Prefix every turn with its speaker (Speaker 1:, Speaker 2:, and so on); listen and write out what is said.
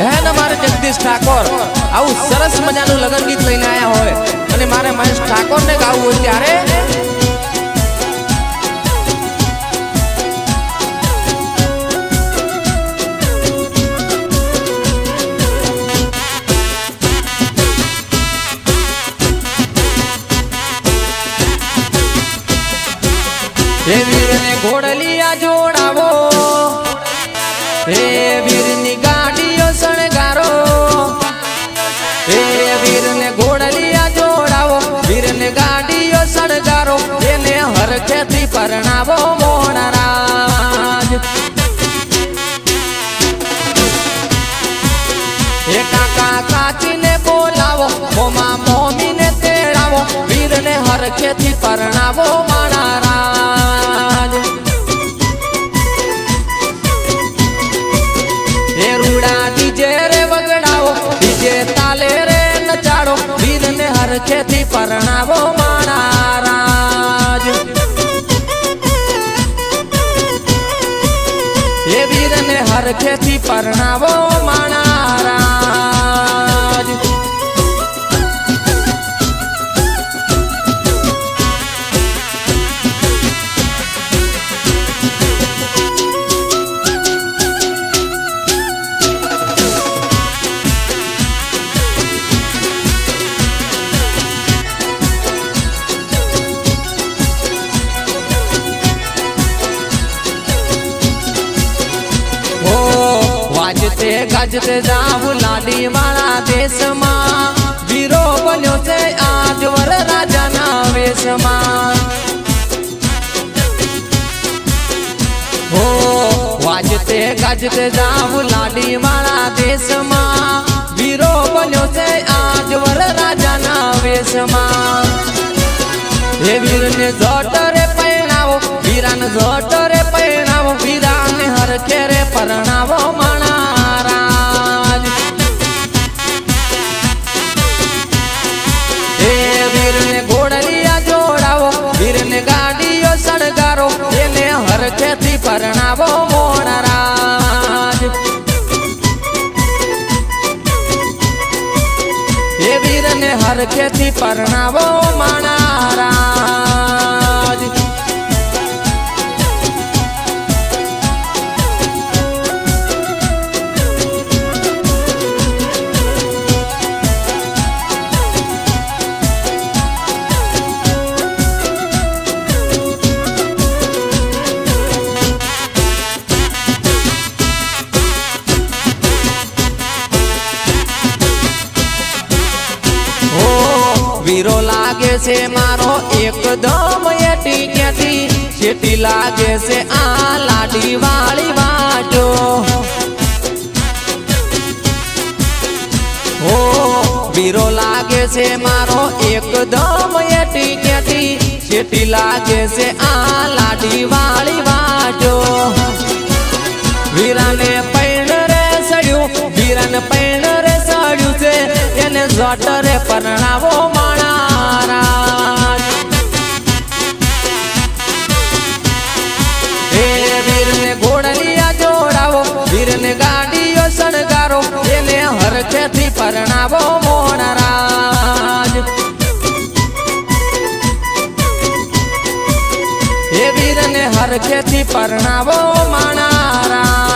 Speaker 1: હે ને મારે જગદીશ ઠાકોર, આવું સરસ મજાનું લગન ગીત લઈને આવ્યા હોય. અને મારે મહેશ ઠાકોરને ગાવું હોય ત્યારે? ઘોડલિયા જોડાવો. હે હરખેથી પરણાવો હરખેથી પરણાવો માણારાજ હે વીરને હરખેથી પરણાવો માણારાજ વાજતે ગાજતે જાવું લાડી વાળા દેશમાં. વીરો બન્યો છે આજ વર રાજાના વેશમાં. હો, વાજતે, ગાજતે જાવું લાડી વાળા દેશમાં. વીરો બન્યો છે આજ વર રાજાના વેશમાં. હે વીરને જોટરે પરણાવો વીરાને જોટરે પરણાવો વીરાને હરખે રે પરણાવો. મોણરાજ હે વીરને હરખેથી પરણાવો માણારાજ હો છે મારો એકદમ એટી ક્યાંથી જેટી લાગે છે આ લાડી વાળી વાજો હો બીરો લાગે છે મારો એકદમ એટી ક્યાંથી જેટી લાગે છે આ લાડી વાળી વાજો વીરાને પૈણ રે સડ્યું વીરાને પૈણ રે સડ્યું છે. એને જોટરે પરણાવો પરણાવો મોણરાજ વીરને હરખેથી પરણાવો માણા